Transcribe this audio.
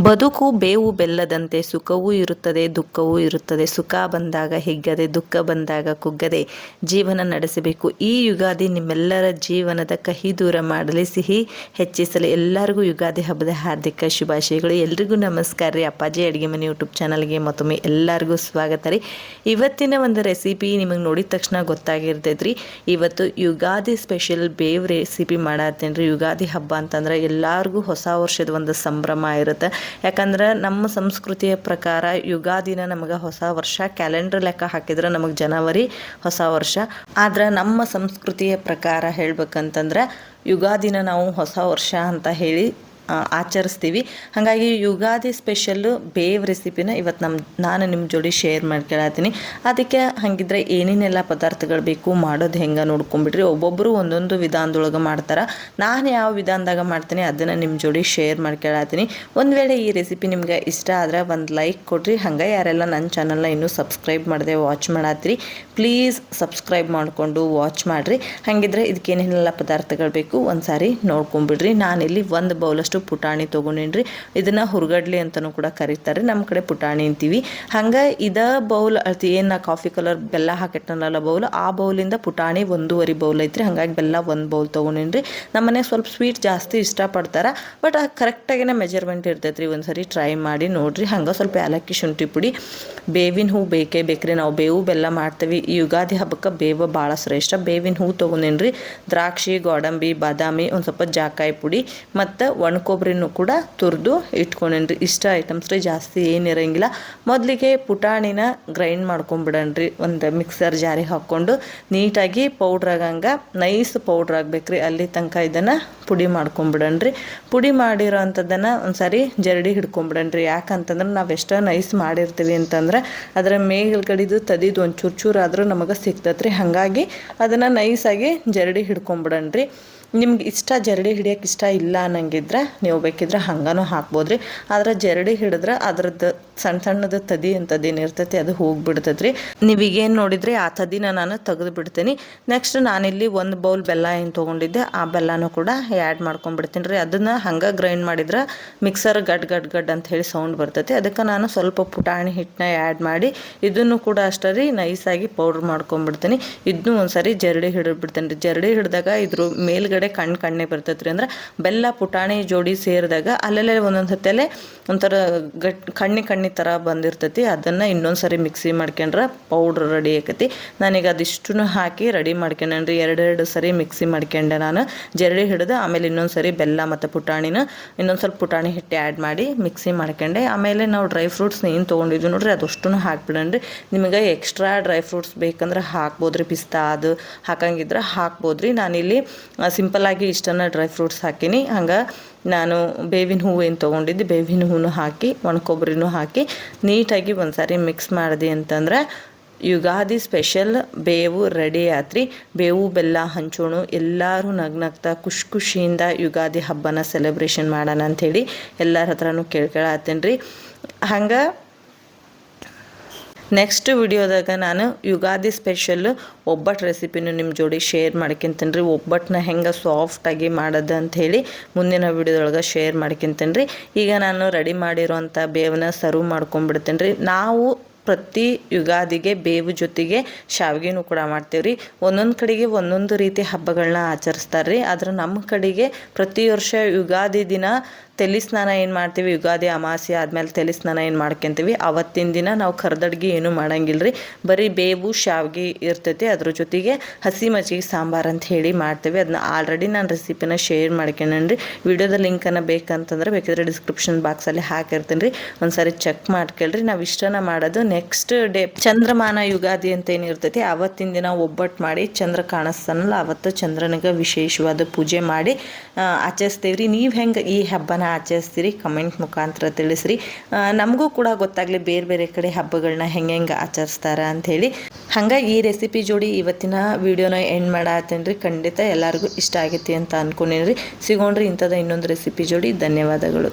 ಬದುಕು ಬೇವು ಬೆಲ್ಲದಂತೆ ಸುಖವೂ ಇರುತ್ತದೆ, ದುಃಖವೂ ಇರುತ್ತದೆ. ಸುಖ ಬಂದಾಗ ಹಿಗ್ಗದೆ, ದುಃಖ ಬಂದಾಗ ಕುಗ್ಗದೆ ಜೀವನ ನಡೆಸಬೇಕು. ಈ ಯುಗಾದಿ ನಿಮ್ಮೆಲ್ಲರ ಜೀವನದ ಕಹಿ ದೂರ ಮಾಡಲಿ, ಸಿಹಿ ಹೆಚ್ಚಿಸಲಿ. ಎಲ್ಲರಿಗೂ ಯುಗಾದಿ ಹಬ್ಬದ ಹಾರ್ದಿಕ ಶುಭಾಶಯಗಳು. ಎಲ್ರಿಗೂ ನಮಸ್ಕಾರ ರೀ. ಅಪ್ಪಾಜಿ ಅಡುಗೆ ಮನೆ ಯೂಟ್ಯೂಬ್ ಚಾನಲ್ಗೆ ಮತ್ತೊಮ್ಮೆ ಎಲ್ಲರಿಗೂ ಸ್ವಾಗತ ರೀ. ಇವತ್ತಿನ ಒಂದು ರೆಸಿಪಿ ನಿಮಗೆ ನೋಡಿದ ತಕ್ಷಣ ಗೊತ್ತಾಗಿರ್ತೈತ್ರಿ. ಇವತ್ತು ಯುಗಾದಿ ಸ್ಪೆಷಲ್ ಬೇವ್ ರೆಸಿಪಿ ಮಾಡತ್ತೀನಿ ಯುಗಾದಿ ಹಬ್ಬ ಅಂತಂದ್ರೆ ಎಲ್ಲರಿಗೂ ಹೊಸ ವರ್ಷದ ಒಂದು ಸಂಭ್ರಮ ಇರುತ್ತೆ. ಯಾಕಂದ್ರೆ ನಮ್ಮ ಸಂಸ್ಕೃತಿಯ ಪ್ರಕಾರ ಯುಗಾದಿನ ನಮಗೆ ಹೊಸ ವರ್ಷ ಕ್ಯಾಲೆಂಡರ್ ಲೆಕ್ಕ ಹಾಕಿದ್ರೆ ನಮಗೆ ಜನವರಿ ಹೊಸ ವರ್ಷ. ಆದ್ರೆ ನಮ್ಮ ಸಂಸ್ಕೃತಿಯ ಪ್ರಕಾರ ಹೇಳ್ಬೇಕಂತಂದ್ರೆ ಯುಗಾದಿನ ನಾವು ಹೊಸ ವರ್ಷ ಅಂತ ಹೇಳಿ ಆಚರಿಸ್ತೀವಿ. ಹಾಗಾಗಿ ಯುಗಾದಿ ಸ್ಪೆಷಲ್ಲು ಬೇವ್ ರೆಸಿಪಿನ ಇವತ್ತು ನಮ್ಮ ನಾನು ನಿಮ್ಮ ಜೋಡಿ ಶೇರ್ ಮಾಡ್ಕೊಳತ್ತೀನಿ ಅದಕ್ಕೆ ಹಾಗಿದ್ರೆ ಏನೇನೆಲ್ಲ ಪದಾರ್ಥಗಳು ಬೇಕು, ಮಾಡೋದು ಹೆಂಗೆ ನೋಡ್ಕೊಂಬಿಡ್ರಿ. ಒಬ್ಬೊಬ್ಬರು ಒಂದೊಂದು ವಿಧಾನದೊಳಗೆ ಮಾಡ್ತಾರೆ. ನಾನು ಯಾವ ವಿಧಾನದಾಗ ಮಾಡ್ತೀನಿ ಅದನ್ನು ನಿಮ್ಮ ಜೋಡಿ ಶೇರ್ ಮಾಡ್ಕೊಳತ್ತೀನಿ ಒಂದು ವೇಳೆ ಈ ರೆಸಿಪಿ ನಿಮ್ಗೆ ಇಷ್ಟ ಆದ್ರೆ ಒಂದು ಲೈಕ್ ಕೊಡ್ರಿ. ಹಂಗೆ ಯಾರೆಲ್ಲ ನನ್ನ ಚಾನಲ್ನ ಇನ್ನೂ ಸಬ್ಸ್ಕ್ರೈಬ್ ಮಾಡದೆ ವಾಚ್ ಮಾಡತ್ತೀರಿ ಪ್ಲೀಸ್ ಸಬ್ಸ್ಕ್ರೈಬ್ ಮಾಡಿಕೊಂಡು ವಾಚ್ ಮಾಡಿರಿ. ಹಾಗಿದ್ರೆ ಇದಕ್ಕೆ ಏನೇನೆಲ್ಲ ಪದಾರ್ಥಗಳು ಬೇಕು ಒಂದು ಸಾರಿ ನೋಡ್ಕೊಂಬಿಡ್ರಿ. ನಾನಿಲ್ಲಿ ಒಂದು ಬೌಲಷ್ಟು ಪುಟಾಣಿ ತೊಗೊಂಡೇನ್ರಿ. ಇದನ್ನು ಹುರ್ಗಡ್ಲಿ ಅಂತಲೂ ಕೂಡ ಕರೀತಾರೆ. ನಮ್ಮ ಕಡೆ ಪುಟಾಣಿ ಅಂತೀವಿ. ಹಂಗೆ ಇದ ಬೌಲ್ ಅದು ಏನು ಕಾಫಿ ಕಲರ್ ಬೆಲ್ಲ ಹಾಕಿಟ್ಟನಲ್ಲ ಬೌಲ್, ಆ ಬೌಲಿಂದ ಪುಟಾಣಿ ಒಂದೂವರೆ ಬೌಲ್ ಐತ್ರಿ. ಹಂಗಾಗಿ ಬೆಲ್ಲ ಒಂದು ಬೌಲ್ ತೊಗೊಂಡೇನ್ರಿ. ನಮ್ಮನೆ ಸ್ವಲ್ಪ ಸ್ವೀಟ್ ಜಾಸ್ತಿ ಇಷ್ಟಪಡ್ತಾರೆ. ಬಟ್ ಕರೆಕ್ಟಾಗಿನೇ ಮೆಜರ್ಮೆಂಟ್ ಇರ್ತೈತೆ ರೀ ಒಂದು ಟ್ರೈ ಮಾಡಿ ನೋಡ್ರಿ. ಹಂಗೆ ಸ್ವಲ್ಪ ಏಲಕ್ಕಿ ಶುಂಠಿ ಪುಡಿ, ಬೇವಿನ ಹೂ ಬೇಕೇ ಬೇಕ್ರಿ. ನಾವು ಬೇವು ಬೆಲ್ಲ ಮಾಡ್ತೀವಿ. ಈ ಯುಗಾದಿ ಹಬ್ಬಕ್ಕೆ ಬೇವು ಭಾಳ ಶ್ರೇಷ್ಠ. ಬೇವಿನ ಹೂ ತೊಗೊಂಡೇನ್ರಿ. ದ್ರಾಕ್ಷಿ, ಗೋಡಂಬಿ, ಬಾದಾಮಿ, ಒಂದು ಸ್ವಲ್ಪ ಜಾಕಾಯಿ ಪುಡಿ, ಮತ್ತು ಒಣ ಕೊಬ್ಬರಿನೂ ಕೂಡ ತುರಿದು ಇಟ್ಕೊಂಡೇನ್ರಿ ಇಷ್ಟ ಐಟಮ್ಸ್ ರೀ ಜಾಸ್ತಿ ಏನಿರಂಗಿಲ್ಲ ಮೊದಲಿಗೆ ಪುಟಾಣಿನ ಗ್ರೈಂಡ್ ಮಾಡ್ಕೊಂಬಿಡಣ್ರಿ. ಒಂದು ಮಿಕ್ಸರ್ ಜಾರಿಗೆ ಹಾಕ್ಕೊಂಡು ನೀಟಾಗಿ ಪೌಡ್ರ್ ಆಗಂಗೆ ನೈಸ್ ಪೌಡ್ರ್ ಆಗ್ಬೇಕ್ರಿ. ಅಲ್ಲಿ ತನಕ ಇದನ್ನು ಪುಡಿ ಮಾಡ್ಕೊಂಬಿಡಣ್ರಿ. ಪುಡಿ ಮಾಡಿರೋ ಅಂಥದ್ದನ್ನು ಒಂದು ಸಾರಿ ಜರಡಿ ಹಿಡ್ಕೊಂಬಿಡಣ್ರಿ. ಯಾಕಂತಂದ್ರೆ ನಾವು ಎಷ್ಟೋ ನೈಸ್ ಮಾಡಿರ್ತೀವಿ ಅಂತಂದ್ರೆ ಅದರ ಮೇಲ್ಗಡಿದು ತದಿದು ಒಂದು ಚೂರು ಚೂರು ಆದರೂ ನಮಗೆ ಸಿಗ್ತೈತೆ ರೀ ಹಾಗಾಗಿ ಅದನ್ನು ನೈಸಾಗಿ ಜರಡಿ ಹಿಡ್ಕೊಂಬಿಡಣ್ರಿ. ನಿಮ್ಗೆ ಇಷ್ಟ ಜರಡಿ ಹಿಡಿಯೋಕೆ ಇಷ್ಟ ಇಲ್ಲ ಅನ್ನಂಗಿದ್ರೆ ನೀವು ಬೇಕಿದ್ರೆ ಹಂಗನೂ ಹಾಕ್ಬೋದ್ರಿ. ಆದ್ರೆ ಜರಡಿ ಹಿಡಿದ್ರೆ ಅದ್ರದ್ದು ಸಣ್ಣ ಸಣ್ಣದು ತದಿ ಅಂತದ್ದು ಏನಿರ್ತೈತಿ ಅದು ಹೋಗ್ಬಿಡ್ತೈತೆ ರೀ ನೀವೀಗೇನು ನೋಡಿದ್ರಿ, ಆ ತದಿನ ನಾನು ತೆಗೆದು ಬಿಡ್ತೀನಿ ನೆಕ್ಸ್ಟ್ ನಾನಿಲ್ಲಿ ಒಂದು ಬೌಲ್ ಬೆಲ್ಲ ಏನು ತೊಗೊಂಡಿದ್ದೆ, ಆ ಬೆಲ್ಲನೂ ಕೂಡ ಆ್ಯಡ್ ಮಾಡ್ಕೊಂಡ್ಬಿಡ್ತೀನಿ ರೀ. ಅದನ್ನು ಹಂಗೆ ಗ್ರೈಂಡ್ ಮಾಡಿದ್ರೆ ಮಿಕ್ಸರ್ ಗಡ್ ಗಡ್ ಗಡ್ ಅಂತ ಹೇಳಿ ಸೌಂಡ್ ಬರ್ತೈತಿ. ಅದಕ್ಕೆ ನಾನು ಸ್ವಲ್ಪ ಪುಟಾಣಿ ಹಿಟ್ಟನ್ನ ಆ್ಯಡ್ ಮಾಡಿ, ಇದನ್ನು ಕೂಡ ಅಷ್ಟೇ ರೀ ನೈಸಾಗಿ ಪೌಡ್ರ್ ಮಾಡ್ಕೊಂಡ್ಬಿಡ್ತೀನಿ. ಇದನ್ನು ಒಂದ್ಸರಿ ಜರಡಿ ಹಿಡಿದ್ಬಿಡ್ತೀನಿ ರೀ. ಜರಡಿ ಹಿಡಿದಾಗ ಇದ್ರ ಮೇಲ್ಗಡೆ ಕಣ್ಣು ಕಣ್ಣೆ ಬರ್ತೈತೆ ರೀ. ಅಂದ್ರೆ ಬೆಲ್ಲ ಪುಟಾಣಿ ಜೋಡಿ ಸೇರಿದಾಗ ಅಲ್ಲಲ್ಲೇ ಒಂದೊಂದು ಸತಿಯಲ್ಲೇ ಒಂಥರ ಗಟ್ ಕಣ್ಣಿ ಕಣ್ಣಿ ಥರ ಬಂದಿರ್ತೈತಿ, ಅದನ್ನು ಇನ್ನೊಂದು ಸರಿ ಮಿಕ್ಸಿ ಮಾಡ್ಕೊಂಡ್ರೆ ಪೌಡ್ರ್ ರೆಡಿ ಆಕೈತಿ. ನಾನೀಗ ಅದಿಷ್ಟು ಹಾಕಿ ರೆಡಿ ಮಾಡ್ಕೊಂಡ್ರಿ ಎರಡೆರಡು ಸರಿ ಮಿಕ್ಸಿ ಮಾಡ್ಕೊಂಡೆ ನಾನು. ಜರಡಿ ಹಿಡಿದು ಆಮೇಲೆ ಇನ್ನೊಂದು ಸರಿ ಬೆಲ್ಲ ಮತ್ತು ಪುಟಾಣಿನ, ಇನ್ನೊಂದು ಸ್ವಲ್ಪ ಪುಟಾಣಿ ಹಿಟ್ಟು ಆ್ಯಡ್ ಮಾಡಿ ಮಿಕ್ಸಿ ಮಾಡ್ಕೊಂಡೆ. ಆಮೇಲೆ ನಾವು ಡ್ರೈ ಫ್ರೂಟ್ಸ್ ಏನು ತೊಗೊಂಡಿದ್ವಿ ನೋಡ್ರಿ ಅದಷ್ಟು ಹಾಕ್ಬಿಡಣ್ರಿ. ನಿಮಗೆ ಎಕ್ಸ್ಟ್ರಾ ಡ್ರೈ ಫ್ರೂಟ್ಸ್ ಬೇಕಂದ್ರೆ ಹಾಕ್ಬೋದು ರೀ ಪಿಸ್ತಾ ಅದು ಹಾಕಂಗಿದ್ರೆ ಹಾಕ್ಬೋದು ರೀ ನಾನಿಲ್ಲಿ ಸಿಂಪಲ್ಲಾಗಿ ಇಷ್ಟನ್ನು ಡ್ರೈ ಫ್ರೂಟ್ಸ್ ಹಾಕೀನಿ. ಹಂಗೆ ನಾನು ಬೇವಿನ ಹೂವು ಏನು ತೊಗೊಂಡಿದ್ದೆ, ಬೇವಿನ ಹೂವು ಹಾಕಿ ಒಣ ಕೊಬ್ಬರಿನೂ ಹಾಕಿ, ನೀಟಾಗಿ ಒಂದು ಸಾರಿ ಮಿಕ್ಸ್ ಮಾಡಿದೆ ಅಂತಂದ್ರೆ ಯುಗಾದಿ ಸ್ಪೆಷಲ್ ಬೇವು ರೆಡಿ ಆತ್ರಿ. ಬೇವು, ಬೆಲ್ಲ, ಹಂಚೋಣ ಎಲ್ಲರೂ ನಗ್ನಗ್ತಾ ಖುಷಿ ಖುಷಿಯಿಂದ ಯುಗಾದಿ ಹಬ್ಬನ ಸೆಲೆಬ್ರೇಷನ್ ಮಾಡೋಣ ಅಂಥೇಳಿ ಎಲ್ಲರ ಹತ್ರನೂ ಕೇಳ್ಕೊಳತ್ತೇನೆ ರೀ ಹಂಗೆ ನೆಕ್ಸ್ಟ್ ವಿಡಿಯೋದಾಗ ನಾನು ಯುಗಾದಿ ಸ್ಪೆಷಲ್ ಒಬ್ಬಟ್ಟು ರೆಸಿಪಿನೂ ನಿಮ್ಮ ಜೋಡಿ ಶೇರ್ ಮಾಡ್ಕೊಂತೀನಿ ರೀ ಒಬ್ಬಟ್ಟನ್ನ ಹೆಂಗೆ ಸಾಫ್ಟಾಗಿ ಮಾಡೋದು ಅಂಥೇಳಿ ಮುಂದಿನ ವಿಡಿಯೋದೊಳಗೆ ಶೇರ್ ಮಾಡ್ಕೊಂತೀನಿ ರೀ ಈಗ ನಾನು ರೆಡಿ ಮಾಡಿರೋಂಥ ಬೇವನ್ನ ಸರ್ವ್ ಮಾಡ್ಕೊಂಡ್ಬಿಡ್ತೀನಿ ರೀ ನಾವು ಪ್ರತಿ ಯುಗಾದಿಗೆ ಬೇವು ಜೊತೆಗೆ ಶಾವಿಗೆನೂ ಕೂಡ ಮಾಡ್ತೀವಿ ರೀ ಒಂದೊಂದು ಕಡೆಗೆ ಒಂದೊಂದು ರೀತಿ ಹಬ್ಬಗಳನ್ನ ಆಚರಿಸ್ತಾರೆ ರೀ ಆದ್ರೆ ನಮ್ಮ ಕಡೆಗೆ ಪ್ರತಿ ವರ್ಷ ಯುಗಾದಿ ದಿನ ತಲೆ ಸ್ನಾನ ಏನು ಮಾಡ್ತೀವಿ? ಯುಗಾದಿ ಅಮಾವಾಸ್ಯೆ ಆದಮೇಲೆ ತಲೆ ಸ್ನಾನ ಏನು ಮಾಡ್ಕೊಂತೀವಿ? ಅವತ್ತಿನ ದಿನ ನಾವು ಕರ್ದಡ್ಗೆ ಏನು ಮಾಡಂಗಿಲ್ಲ ರೀ ಬರೀ ಬೇವು, ಶಾವ್ಗೆ ಇರ್ತೈತಿ. ಅದ್ರ ಜೊತೆಗೆ ಹಸಿ ಮಜ್ಜಿಗೆ ಸಾಂಬಾರು ಅಂತ ಹೇಳಿ ಮಾಡ್ತೀವಿ. ಅದನ್ನ ಆಲ್ರೆಡಿ ನಾನು ರೆಸಿಪಿನ ಶೇರ್ ಮಾಡ್ಕೊಂಡ್ರಿ ವಿಡಿಯೋದ ಲಿಂಕನ್ನು ಬೇಕಂತಂದ್ರೆ ಬೇಕಿದ್ರೆ ಡಿಸ್ಕ್ರಿಪ್ಷನ್ ಬಾಕ್ಸಲ್ಲಿ ಹಾಕಿರ್ತೀನಿ ರೀ ಒಂದ್ಸರಿ ಚೆಕ್ ಮಾಡ್ಕೊಳ್ರಿ. ನಾವು ಇಷ್ಟನ ಮಾಡೋದು ನೆಕ್ಸ್ಟ್ ಡೇ ಚಂದ್ರಮಾನ ಯುಗಾದಿ ಅಂತ ಏನಿರ್ತೈತಿ ಅವತ್ತಿನ ದಿನ ಒಬ್ಬಟ್ಟು ಮಾಡಿ ಚಂದ್ರ ಕಾಣಿಸ್ತಾನಲ್ಲ ಅವತ್ತು ಚಂದ್ರನಿಗೆ ವಿಶೇಷವಾದ ಪೂಜೆ ಮಾಡಿ ಆಚರಿಸ್ತೇವ್ರಿ. ನೀವು ಹೆಂಗೆ ಈ ಹಬ್ಬನ ಆಚರಿಸ್ತೀರಿ ಕಮೆಂಟ್ ಮುಖಾಂತರ ತಿಳಿಸ್ರಿ. ನಮಗೂ ಕೂಡ ಗೊತ್ತಾಗಲಿ ಬೇರೆ ಬೇರೆ ಕಡೆ ಹಬ್ಬಗಳನ್ನ ಹೆಂಗೆ ಹೆಂಗೆ ಆಚರಿಸ್ತಾರ ಅಂಥೇಳಿ ಹಂಗಾಗಿ ಈ ರೆಸಿಪಿ ಜೋಡಿ ಇವತ್ತಿನ ವಿಡಿಯೋನ ಎಂಡ್ ಮಾಡತ್ತೇನ್ರಿ ಖಂಡಿತ ಎಲ್ಲರಿಗೂ ಇಷ್ಟ ಆಗೈತಿ ಅಂತ ಅನ್ಕೊಂಡೇನ್ರಿ. ಸಿಗೋಣ್ರಿ ಇಂಥದ್ದು ಇನ್ನೊಂದು ರೆಸಿಪಿ ಜೋಡಿ. ಧನ್ಯವಾದಗಳು.